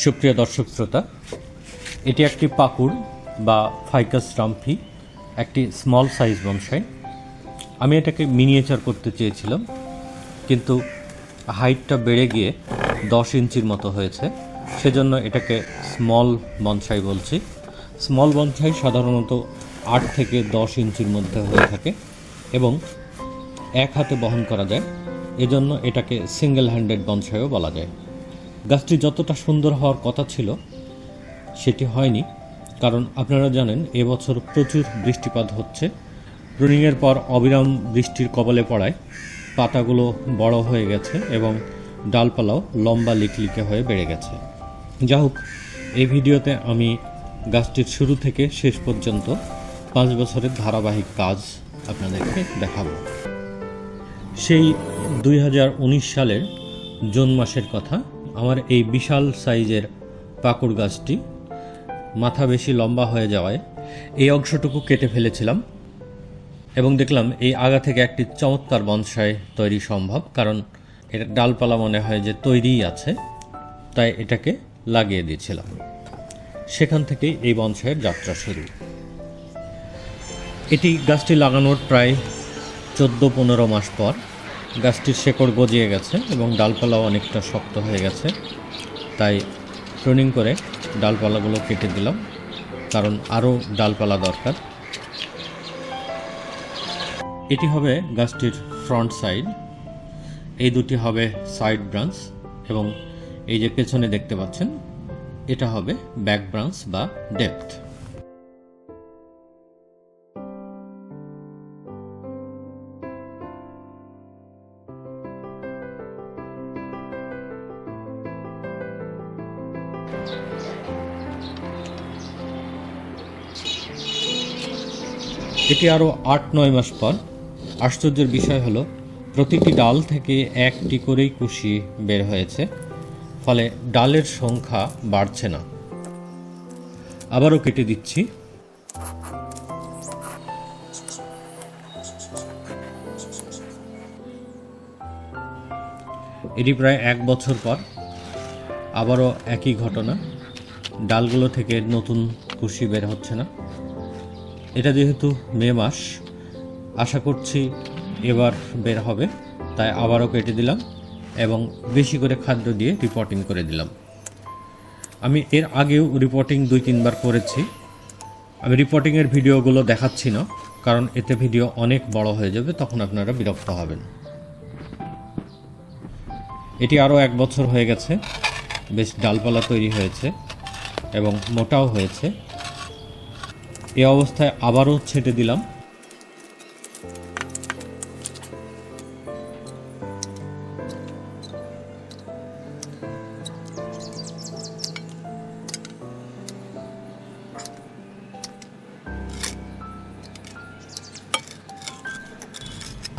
সুপ্রিয় দর্শক শ্রোতা, এটি একটি পাকুড় বা ফাইকাস রামফি, একটি স্মল সাইজ বনসাই। আমি এটাকে মিনিয়েচার করতে চেয়েছিলাম, কিন্তু হাইটটা বেড়ে গিয়ে দশ ইঞ্চির মতো হয়েছে। সেজন্য এটাকে স্মল বনসাই বলছি। স্মল বনসাই সাধারণত আট থেকে দশ ইঞ্চির মধ্যে হয়ে থাকে এবং এক হাতে বহন করা যায়। এজন্য এটাকে সিঙ্গেল হ্যান্ডেড বনসাইও বলা যায়। গাছটি যতটা সুন্দর হওয়ার কথা ছিল, সেটি হয়নি। কারণ আপনারা জানেন এবছর প্রচুর বৃষ্টিপাত হচ্ছে। প্রুনিংয়ের পর অবিরাম বৃষ্টির কবলে পড়ায় পাতাগুলো বড় হয়ে গেছে এবং ডালপালাও লম্বা লিকলিকে হয়ে বেড়ে গেছে। যা হোক, এই ভিডিওতে আমি গাছটির শুরু থেকে শেষ পর্যন্ত পাঁচ বছরের ধারাবাহিক কাজ আপনাদেরকে দেখাবো। সেই দুই হাজার উনিশ সালের জুন মাসের কথা আমার এই বিশাল সাইজের পাকুড় গাছটি মাথা বেশি লম্বা হয়ে যাওয়ায় এই অংশটুকু কেটে ফেলেছিলাম এবং দেখলাম এই আগা থেকে একটি চমৎকার বনসাই তৈরি সম্ভব, কারণ এর ডালপালা মনে হয় যে তৈরিই আছে, তাই এটাকে লাগিয়ে দিয়েছিলাম। সেখান থেকেই এই বনসাইয়ের যাত্রা শুরু। এটি গাছটি লাগানোর প্রায় চোদ্দ পনেরো মাস পর গাছটির শেকড় গজিয়ে গেছে এবং ডালপালাও অনেকটা শক্ত হয়ে গেছে। তাই প্রুনিং করে ডালপালাগুলো কেটে দিলাম, কারণ আরও ডালপালা দরকার। এটি হবে গাছটির ফ্রন্ট সাইড। এই দুটি হবে সাইড ব্রাঞ্চ এবং এই যে পেছনে দেখতে পাচ্ছেন, এটা হবে ব্যাক ব্রাঞ্চ বা ডেপথ। এটি আরও আট, নয় মাস পর। আশ্চর্যের বিষয় হলো, প্রতিটি ডাল থেকে একটি করেই কুশি বের হয়েছে, ফলে ডালের সংখ্যা বাড়ছে না। আবারও কেটে দিচ্ছি। এটি প্রায় এক বছর পর আবারও একই ঘটনা। ডালগুলো থেকে নতুন কুশি বের হচ্ছে না। এটা যেহেতু মে মাস, আশা করছি এবার বের হবে, তাই আবারও কেটে দিলাম এবং বেশি করে খাদ্য দিয়ে রিপোর্টিং করে দিলাম। আমি এর আগেও রিপোর্টিং দুই তিনবার করেছি। আমি রিপোর্টিংয়ের ভিডিওগুলো দেখাচ্ছি না, কারণ এতে ভিডিও অনেক বড় হয়ে যাবে, তখন আপনারা বিরক্ত হবেন। এটি আরও এক বছর হয়ে গেছে, বেশ ডালপালা তৈরি হয়েছে এবং মোটাও হয়েছে। এ অবস্থায় আবারও ছেটে দিলাম।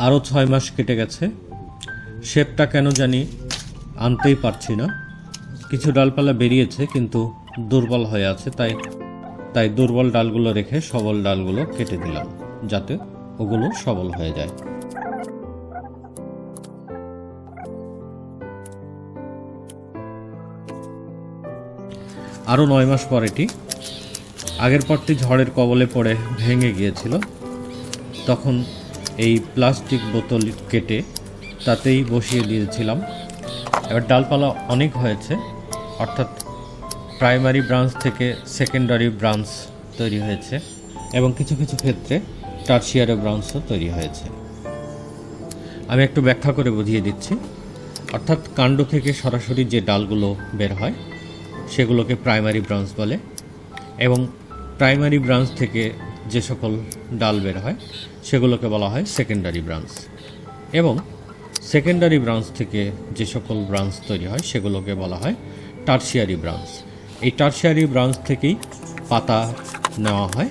আরও ছয় মাস কেটে গেছে। শেপটা কেন জানি আনতেই পারছি না। কিছু ডালপালা বেরিয়েছে, কিন্তু দুর্বল হয়ে আছে, তাই তাই দুর্বল ডালগুলো রেখে সবল ডালগুলো কেটে দিলাম, যাতে ওগুলো সবল হয়ে যায়। আরও নয় মাস পর এটি আগের পরটি ঝড়ের কবলে পড়ে ভেঙে গিয়েছিল। তখন এই প্লাস্টিক বোতল কেটে তাতেই বসিয়ে দিয়েছিলাম। এবার ডালপালা অনেক হয়েছে, অর্থাৎ প্রাইমারি ব্রাঞ্চ থেকে সেকেন্ডারি ব্রাঞ্চ তৈরি হয়েছে এবং কিছু কিছু ক্ষেত্রে টার্সিয়ারি ব্রাঞ্চও তৈরি হয়েছে। আমি একটু ব্যাখ্যা করে বুঝিয়ে দিচ্ছি। অর্থাৎ কাণ্ড থেকে সরাসরি যে ডালগুলো বের হয়, সেগুলোকে প্রাইমারি ব্রাঞ্চ বলে এবং প্রাইমারি ব্রাঞ্চ থেকে যে সকল ডাল বের হয়, সেগুলোকে বলা হয় সেকেন্ডারি ব্রাঞ্চ এবং সেকেন্ডারি ব্রাঞ্চ থেকে যে সকল ব্রাঞ্চ তৈরি হয়, সেগুলোকে বলা হয় টার্সিয়ারি ব্রাঞ্চ এই টার্সিয়ারি ব্রাঞ্চ থেকেই পাতা নেওয়া হয়।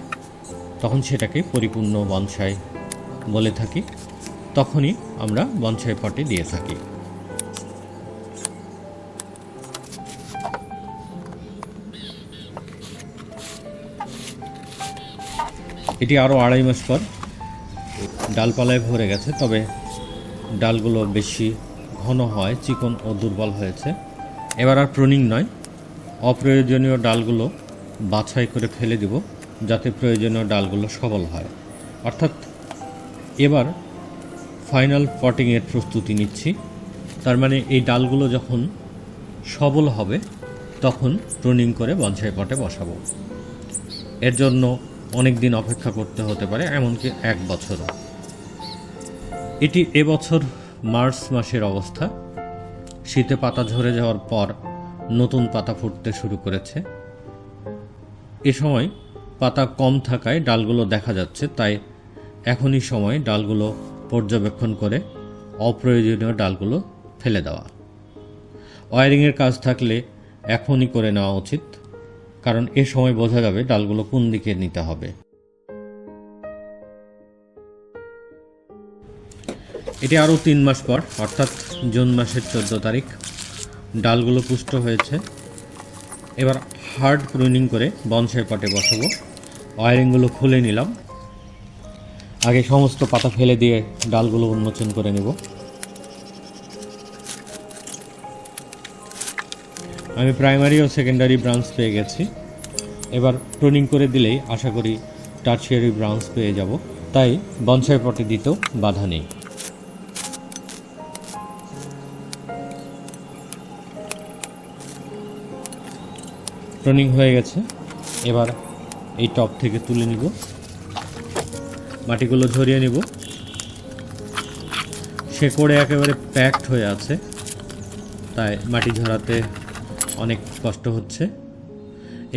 তখন সেটাকে পরিপূর্ণ বনসাই বলে থাকি। তখনই আমরা বনসাই পটে দিয়ে থাকি। এটি আরও আড়াই মাস পর ডালপালায় ভরে গেছে, তবে ডালগুলো বেশি ঘন হয়, চিকন ও দুর্বল হয়েছে। এবার আর প্রনিং নয়। অপ্রয়োজনীয় ডালগুলো বাছাই করে ফেলে দিব যাতে প্রয়োজনীয় ডালগুলো সবল হয়। অর্থাৎ এবার ফাইনাল পটিংয়ের প্রস্তুতি নিচ্ছি। তার মানে এই ডালগুলো যখন সবল হবে, তখন প্রুনিং করে বনসাই পটে বসাবো। এর জন্য অনেক দিন অপেক্ষা করতে হতে পারে, এমনকি এক বছরও। এটি এবছর মার্চ মাসের অবস্থা। শীতে পাতা ঝরে যাওয়ার পর নতুন পাতা ফুটতে শুরু করেছে। এ সময় পাতা কম থাকায় ডালগুলো দেখা যাচ্ছে, তাই এখনই সময় ডালগুলো পর্যবেক্ষণ করে অপ্রয়োজনীয় ডালগুলো ফেলে দেওয়া। ওয়ারিংয়ের কাজ থাকলে এখনই করে নেওয়া উচিত, কারণ এ সময় বোঝা যাবে ডালগুলো কোন দিকে নিতে হবে। এটি আরও তিন মাস পর, অর্থাৎ জুন মাসের চোদ্দ তারিখ। ডালগুলো পুষ্ট হয়েছে। এবার হার্ড প্রুনিং করে বনসাই পটে বসাবো। ওয়ারিংগুলো খুলে নিলাম। আগে সমস্ত পাতা ফেলে দিয়ে ডালগুলো উন্মোচন করে নেব। আমি প্রাইমারি ও সেকেন্ডারি ব্রাঞ্চ পেয়ে গেছি। এবার প্রুনিং করে দিলেই আশা করি টার্সিয়ারি ব্রাঞ্চ পেয়ে যাব। তাই বনসাই পটে দিতেও বাধা নেই। প্রুনিং হয়ে গেছে। এবার এই টপ থেকে তুলে নিব। মাটিগুলো ঝরিয়ে নিব। শেকড়ে একেবারে প্যাকড হয়ে আছে। তাই মাটি ঝরাতে অনেক কষ্ট হচ্ছে।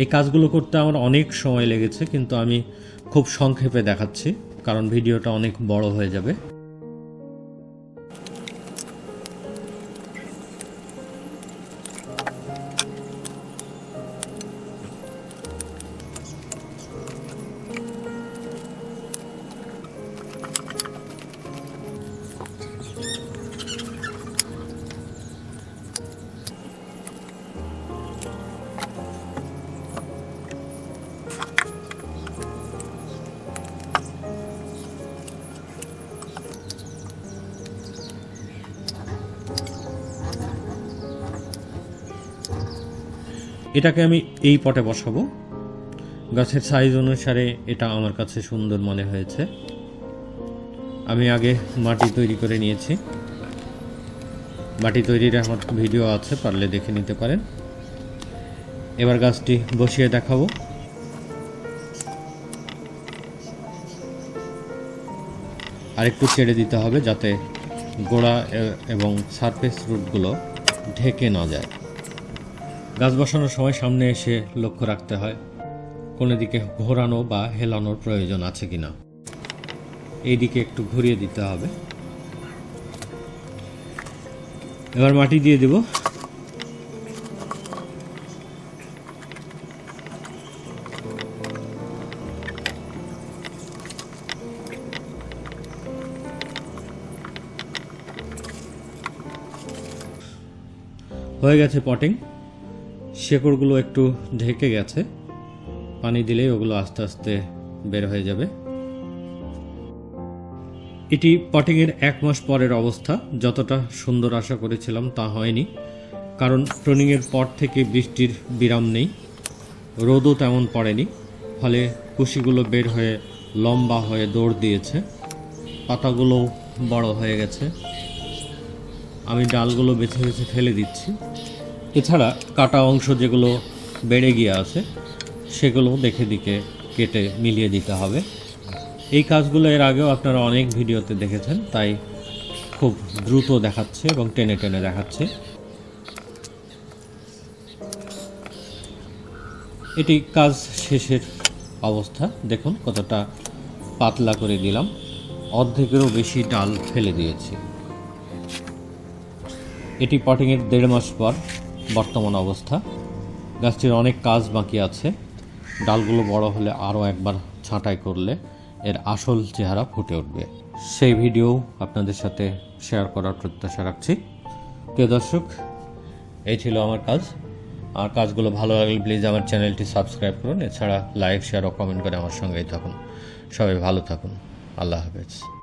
এই কাজগুলো করতে আমার অনেক সময় লেগেছে, কিন্তু আমি খুব সংক্ষেপে দেখাচ্ছি, কারণ ভিডিওটা অনেক বড় হয়ে যাবে। এটাকে আমি এই পটে বসাবো। গাছের সাইজ অনুসারে এটা আমার কাছে সুন্দর মনে হয়েছে। আমি আগে মাটি তৈরি করে নিয়েছি। মাটি তৈরির আমার ভিডিও আছে, পারলে দেখে নিতে পারেন। এবার গাছটি বসিয়ে দেখাবো। আরেকটু ছেড়ে দিতে হবে যাতে গোড়া এবং সারফেস রুটগুলো ঢেকে না যায়। গাছ বসানোর সময় সামনে এসে লক্ষ্য রাখতে হয়, কোনো দিকে ঘোরানো বা হেলানোর প্রয়োজন আছে কিনা। এই দিকে একটু ঘুরিয়ে দিতে হবে। এবার মাটি দিয়ে দেব। হয়ে গেছে পটিং। শেকড়গুলো একটু ঢেকে গেছে। পানি দিলেই ওগুলো আস্তে আস্তে বের হয়ে যাবে। এটি পটিংয়ের এক মাস পরের অবস্থা। যতটা সুন্দর আশা করেছিলাম তা হয়নি। কারণ ট্রেনিংয়ের পর থেকে বৃষ্টির বিরাম নেই। রোদও তেমন পড়েনি। ফলে কুশিগুলো বের হয়ে লম্বা হয়ে দৌড় দিয়েছে। পাতাগুলো বড় হয়ে গেছে। আমি ডালগুলো বেছে বেছে ফেলে দিচ্ছি। এছাড়া কাটা অংশ যেগুলো বেড়ে গিয়ে আছে, সেগুলো দেখে দিকে কেটে মিলিয়ে দিতে হবে। এই কাজগুলো এর আগেও আপনারা অনেক ভিডিওতে দেখেছেন, তাই খুব দ্রুত দেখাচ্ছে এবং টেনে টেনে দেখাচ্ছে। এটি কাজ শেষের অবস্থা, দেখুন কতটা পাতলা করে দিলাম। অর্ধেকেরও বেশি ডাল ফেলে দিয়েছি। এটি পটিংয়ের দেড় মাস পর বর্তমান অবস্থা। গাছটির অনেক কাজ বাকি আছে। ডালগুলো বড় হলে আরও একবার ছাঁটাই করলে এর আসল চেহারা ফুটে উঠবে। সেই ভিডিও আপনাদের সাথে শেয়ার করার প্রত্যাশা রাখছি। প্রিয় দর্শক, এই ছিল আমার কাজ। আর কাজগুলো ভালো লাগলে প্লিজ আমার চ্যানেলটি সাবস্ক্রাইব করুন। এছাড়া লাইক, শেয়ার ও কমেন্ট করে আমার সঙ্গেই থাকুন। সবাই ভালো থাকুন। আল্লাহ হাফেজ।